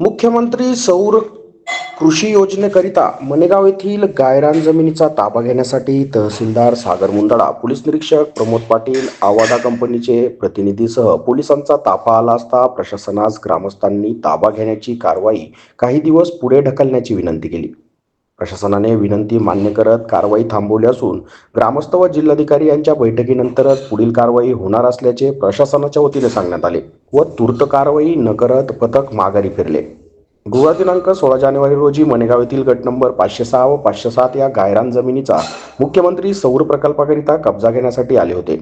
मुख्यमंत्री सौर कृषी योजनेकरिता मनेगाव येथील गायरान जमिनीचा ताबा घेण्यासाठी तहसीलदार सागर मुंदडा पोलीस निरीक्षक प्रमोद पाटील आवाडा कंपनीचे प्रतिनिधीसह पोलिसांचा ताफा आला असता प्रशासनास ग्रामस्थांनी ताबा घेण्याची कारवाई काही दिवस पुढे ढकलण्याची विनंती केली. प्रशासनाने विनंती मान्य करत कारवाई थांबवली असून ग्रामस्थ व जिल्हाधिकारी यांच्या बैठकीनंतरच पुढील कारवाई होणार असल्याचे प्रशासनाच्या वतीने सांगण्यात आले. व तूर्त कारवाई न करत पथक माघारी फिरले. गुरुवार दिनांक सोळा जानेवारी रोजी मनेगाव येथील गट नंबर पाचशे सहा व पाचशे सात या गायरान जमिनीचा मुख्यमंत्री सौर प्रकल्पाकरिता कब्जा घेण्यासाठी आले होते.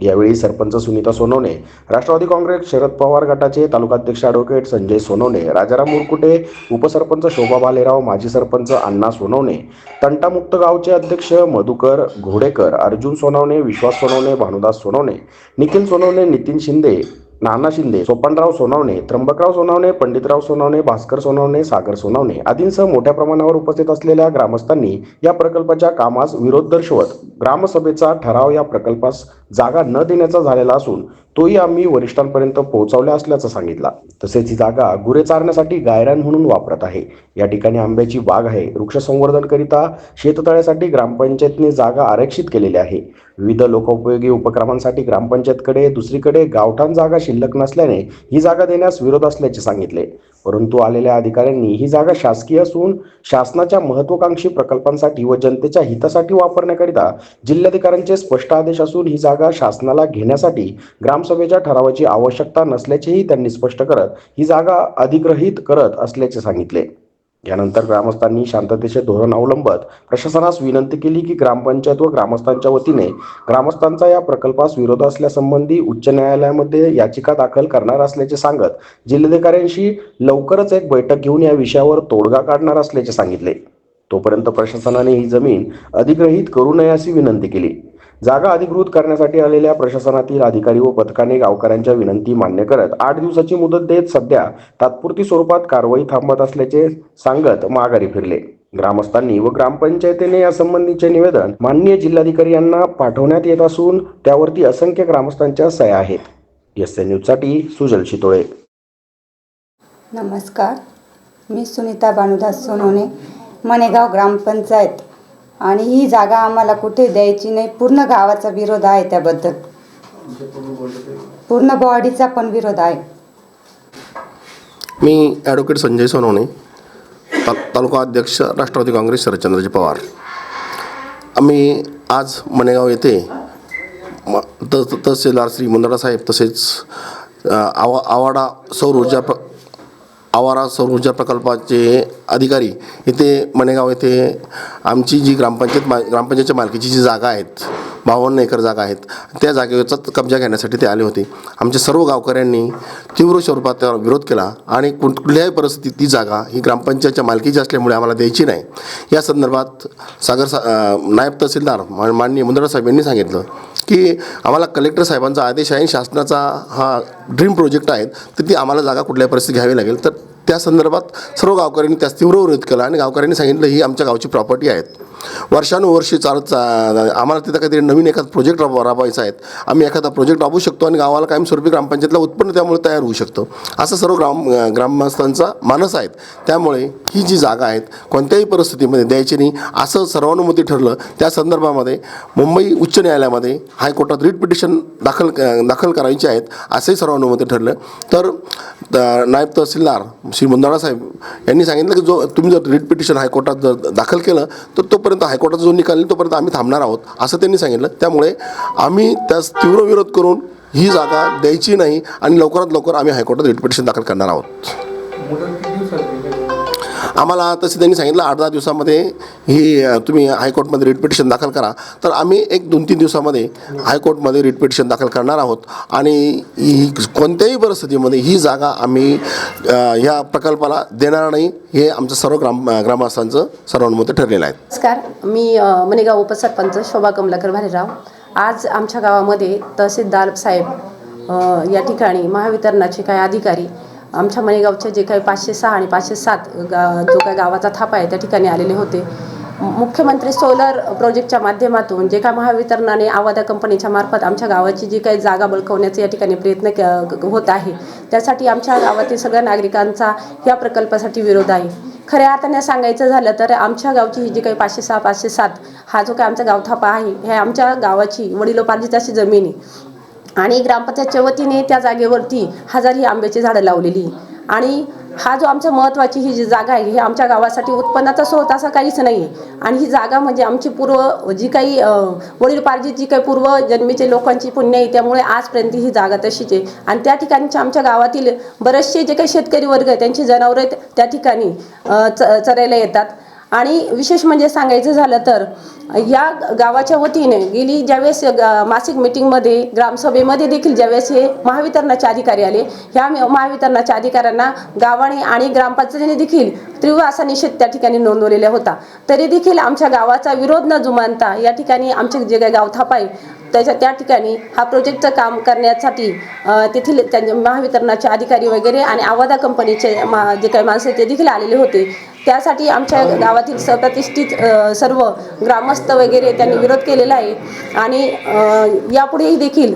यावेळी सरपंच सुनीता सोनवणे राष्ट्रवादी काँग्रेस शरद पवार गटाचे तालुकाध्यक्ष ॲडव्होकेट संजय सोनवणे राजाराम मुरकुटे उपसरपंच शोभा भालेराव माजी सरपंच अण्णा सोनवणे तंटामुक्त गावचे अध्यक्ष मधुकर घोडेकर अर्जुन सोनवणे विश्वास सोनवणे भानुदास सोनवणे निखिल सोनवणे नितीन शिंदे नाना शिंदे सोपानराव सोनावणे त्र्यंबकराव सोनावणे पंडितराव सोनावणे भास्कर सोनावणे सागर सोनावणे आदींसह मोठ्या प्रमाणावर उपस्थित असलेल्या ग्रामस्थांनी या प्रकल्पाच्या कामास विरोध दर्शवत ग्रामसभेचा ठराव या प्रकल्पास जागा न देण्याचा झालेला असून तोही आम्ही वरिष्ठांपर्यंत पोहोचवला असल्याचं सांगितला. तसेच ही जागा गुरे चारण्यासाठी गायरान म्हणून वापरत आहे. या ठिकाणी आंब्याची बाग आहे. वृक्ष संवर्धनकरिता शेततळ्यासाठी ग्रामपंचायतने जागा आरक्षित केलेली आहे. विविध लोकोपयोगी उपक्रमांसाठी ग्रामपंचायतकडे दुसरीकडे गावठाण जागा शिल्लक नसल्याने ही जागा देण्यास विरोध असल्याचे सांगितले. परंतु आलेल्या अधिकाऱ्यांनी ही जागा शासकीय असून शासनाच्या महत्वाकांक्षी प्रकल्पांसाठी व जनतेच्या हितासाठी वापरण्याकरिता जिल्हाधिकाऱ्यांचे स्पष्ट आदेश असून ही जागा शासनाला घेण्यासाठी ग्रामसभेच्या ठरावाची आवश्यकता नसल्याचेही त्यांनी स्पष्ट करत ही जागा अधिग्रहित करत असल्याचे सांगितले. यानंतर ग्रामस्थांनी शांततेचे धोरण अवलंबत प्रशासनास विनंती केली की ग्रामपंचायत व ग्रामस्थांच्या वतीने ग्रामस्थांचा या प्रकल्पास विरोध असल्यासंबंधी उच्च न्यायालयामध्ये याचिका दाखल करणार असल्याचे सांगत जिल्हाधिकाऱ्यांशी लवकरच एक बैठक घेऊन या विषयावर तोडगा काढणार असल्याचे सांगितले. तोपर्यंत प्रशासनाने ही जमीन अधिग्रहित करू नये अशी विनंती केली. जागा अधिकृत करण्यासाठी आलेल्या प्रशासनातील अधिकारी व पथकाने गावकऱ्यांच्या विनंती मान्य करत आठ दिवसाची मुदत देत सध्या तात्पुरती स्वरूपात कारवाई थांबत असल्याचे सांगत माघारी फिरले. ग्रामस्थांनी व ग्रामपंचायतीने यासंबंधीचे निवेदन माननीय जिल्हाधिकारी यांना पाठवण्यात येत असून त्यावरती असंख्य ग्रामस्थांच्या सह्या आहेत. एस एन न्यूजसाठी सुजल शितोळे. नमस्कार. मी सुनीता बानुदास सोनवणे मनेगाव ग्रामपंचायत. आणि ही जागा आम्हाला कुठे द्यायची नाही पूर्ण गावाचा विरोध आहे त्याबद्दल. पूर्ण बॉडीचा पण विरोध आहे. मी ॲडव्होकेट संजय सोनवणे ता तालुका अध्यक्ष राष्ट्रवादी काँग्रेस शरदचंद्रजी पवार. आम्ही आज मनेगाव येथे म त तहसीलदार श्री मुंदडा साहेब तसेच आवा आवाडा सौर ऊर्जा प्र आवारा सौर ऊर्जा प्रकल्पाचे अधिकारी इथे मणेगाव येथे आमची जी ग्रामपंचायत मा ग्रामपंचायतच्या मालकीची जी जागा आहेत बावन्न एकर जागा आहेत त्या जागेचा कब्जा घेण्यासाठी ते आले होते. आमच्या सर्व गावकऱ्यांनी तीव्र स्वरूपात त्यावर विरोध केला आणि कुठ- कुठल्याही परिस्थितीत ती जागा ही ग्रामपंचायतच्या मालकीची असल्यामुळे आम्हाला द्यायची नाही. या संदर्भात सागर सा नायब तहसीलदार माननीय मुंदडा साहेब यांनी सांगितलं की आम्हाला कलेक्टर साहेबांचा आदेश आहे शासनाचा हा ड्रीम प्रोजेक्ट आहे तर ती आम्हाला जागा कुठल्याही परिस्थिती घ्यावी लागेल. तर त्या संदर्भात सर्व गावकऱ्यांनी त्यास तीव्र विरोध केला आणि गावकऱ्यांनी सांगितलं ही आमच्या गावची प्रॉपर्टी आहेत. वर्षानुवर्षी चालत चा- आम्हाला तिथं काहीतरी नवीन एखादा प्रोजेक्ट राब राबवायचा आहे. आम्ही एखादा प्रोजेक्ट राबवू शकतो आणि गावाला कायमस्वरूपी ग्रामपंचायतला उत्पन्न त्यामुळे तयार होऊ शकतं. असं सर्व ग्राम ग्रामस्थांचा मानस आहेत. त्यामुळे ही जी जागा आहेत कोणत्याही परिस्थितीमध्ये द्यायची नाही. असं सर्वानुमती ठरलं. त्या संदर्भामध्ये मुंबई उच्च न्यायालयामध्ये हायकोर्टात रिट पिटिशन दाखल दाखल करायची आहेत असंही सर्वानुमती ठरलं. तर त- नायब तहसीलदार श्री मुंदाळा साहेब यांनी सांगितलं की जो तुम्ही जर रिट पिटिशन हायकोर्टात जर दाखल केलं तर तो तोपर्यंत हायकोर्टाचा जो निकाल येईल तोपर्यंत आम्ही थांबणार आहोत असं त्यांनी सांगितलं. त्यामुळे आम्ही त्यास तीव्र विरोध करून ही जागा द्यायची नाही आणि लवकरात लवकर आम्ही हायकोर्टात रिट पिटिशन दाखल करणार आहोत. आम्हाला तसे त्यांनी सांगितलं आठ दहा दिवसामध्ये ही तुम्ही हायकोर्टमध्ये रिट पिटिशन दाखल करा. तर आम्ही एक दोन तीन दिवसामध्ये हायकोर्टमध्ये रिट पिटिशन दाखल करणार आहोत. आणि ही कोणत्याही परिस्थितीमध्ये ही जागा आम्ही ह्या प्रकल्पाला देणार नाही. हे आमचं सर्व ग्राम ग्रामस्थांचं सर्वांमध्ये ठरलेलं आहे. नमस्कार. मी मनेगाव उपसरपंच शोभा कमलाकर भालेराव. आज आमच्या गावामध्ये तहसीलदार साहेब या ठिकाणी महावितरणाचे काही अधिकारी आमच्या मनेगावचे जे काही पाचशे सहा आणि पाचशे सात गा जो काही गावाचा थापा आहे त्या ठिकाणी आलेले होते. मुख्यमंत्री सोलर प्रोजेक्टच्या माध्यमातून जे काय महावितरणाने आवादा कंपनीच्या मार्फत आमच्या गावाची जी काही जागा बळकवण्याचा या ठिकाणी प्रयत्न क- होत आहे त्यासाठी आमच्या गावातील सगळ्या नागरिकांचा या प्रकल्पासाठी विरोध आहे. खऱ्या अर्थाने सांगायचं झालं तर आमच्या गावची ही जी काही पाचशे सहा पाचशे सात हा जो काही आमचा गावथापा आहे हे आमच्या गावाची वडिलोपार्जित अशी जमीन आहे. आणि ग्रामपंचायतच्या वतीने त्या जागेवरती हजार ही आंब्याची झाडं लावलेली. आणि हा जो आमच्या महत्त्वाची ही जी जागा आहे ही आमच्या गावासाठी उत्पन्नाचा स्रोत असा काहीच नाही आहे आणि ही जागा म्हणजे आमची पूर्व जी काही वडीलपार्जित जी काही पूर्व जन्मीचे लोकांची पुण्य आहे त्यामुळे आजपर्यंत ही जागा तशीच आहे. आणि त्या ठिकाणच्या आमच्या गावातील बरेचसे जे काही शेतकरी वर्ग आहे त्यांची जनावरं त्या ठिकाणी च चरायला येतात. आणि विशेष म्हणजे सांगायचं झालं तर या गावाच्या वतीने गेली ज्यावेळेस मासिक मिटिंगमध्ये ग्रामसभेमध्ये देखील ज्यावेळेस हे महावितरणाचे अधिकारी आले ह्या महावितरणाच्या अधिकाऱ्यांना गावाने आणि ग्रामपंचायतीने देखील तीव्र असा निषेध त्या ठिकाणी नोंदवलेला होता. तरी देखील आमच्या गावाचा विरोध न जुमानता या ठिकाणी आमचे जे काही गाव थापाय त्याच्या त्या ठिकाणी हा प्रोजेक्टचं काम करण्यासाठी तेथील त्यांचे महावितरणाचे अधिकारी वगैरे आणि आवादा कंपनीचे मा जे काही माणसं ते देखील आलेले होते. त्यासाठी आमच्या गावातील सप्रतिष्ठित सर्व ग्रामस्थ वगैरे त्यांनी विरोध केलेला आहे. आणि यापुढेही देखील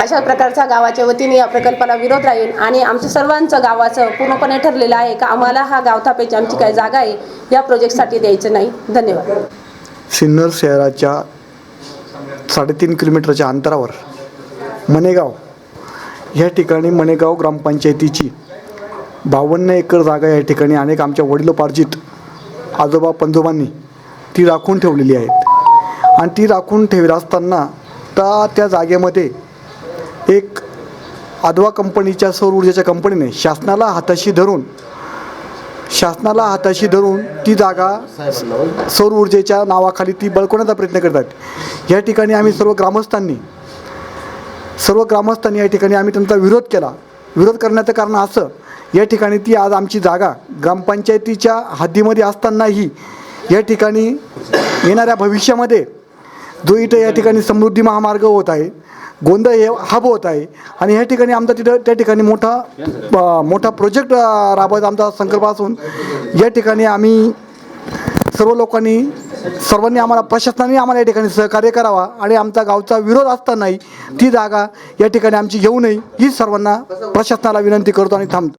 अशा प्रकारचा गावाच्या वतीने या प्रकल्पाला विरोध राहील आणि आमच्या सर्वांचं गावाचं पूर्णपणे ठरलेलं आहे का आम्हाला हा गावथापेची आमची काय जागा आहे या प्रोजेक्टसाठी द्यायचं नाही. धन्यवाद. सिन्नर शहराच्या साडेतीन किलोमीटरच्या अंतरावर मनेगाव ह्या ठिकाणी मनेगाव ग्रामपंचायतीची बावन्न एकर जागा या ठिकाणी अनेक आमच्या वडिलोपार्जित आजोबा पंजोबांनी ती राखून ठेवलेली आहेत. आणि ती राखून ठेवत असताना त्या त्या जागेमध्ये एक आदवा कंपनीच्या सौर ऊर्जेच्या कंपनीने शासनाला हाताशी धरून शासनाला हाताशी धरून ती जागा सौर ऊर्जेच्या नावाखाली ती बळकवण्याचा प्रयत्न करतात या ठिकाणी आम्ही सर्व ग्रामस्थांनी सर्व ग्रामस्थांनी या ठिकाणी आम्ही त्यांचा विरोध केला. विरोध करण्याचं कारण असं. या ठिकाणी ती आज आमची जागा ग्रामपंचायतीच्या हद्दीमध्ये असतानाही या ठिकाणी येणाऱ्या भविष्यामध्ये जो इथं या ठिकाणी समृद्धी महामार्ग होत आहे गोंधळ हे हब होत आहे आणि ह्या ठिकाणी आमचा तिथं त्या ठिकाणी मोठा मोठा प्रोजेक्ट राबवायचा आमचा संकल्प असून या ठिकाणी आम्ही सर्व लोकांनी सर्वांनी आम्हाला प्रशासनाने आम्हाला या ठिकाणी सहकार्य करावा आणि आमचा गावचा विरोध असतानाही ती जागा या ठिकाणी आमची घेऊ नये ही सर्वांना प्रशासनाला विनंती करतो आणि थांबतो.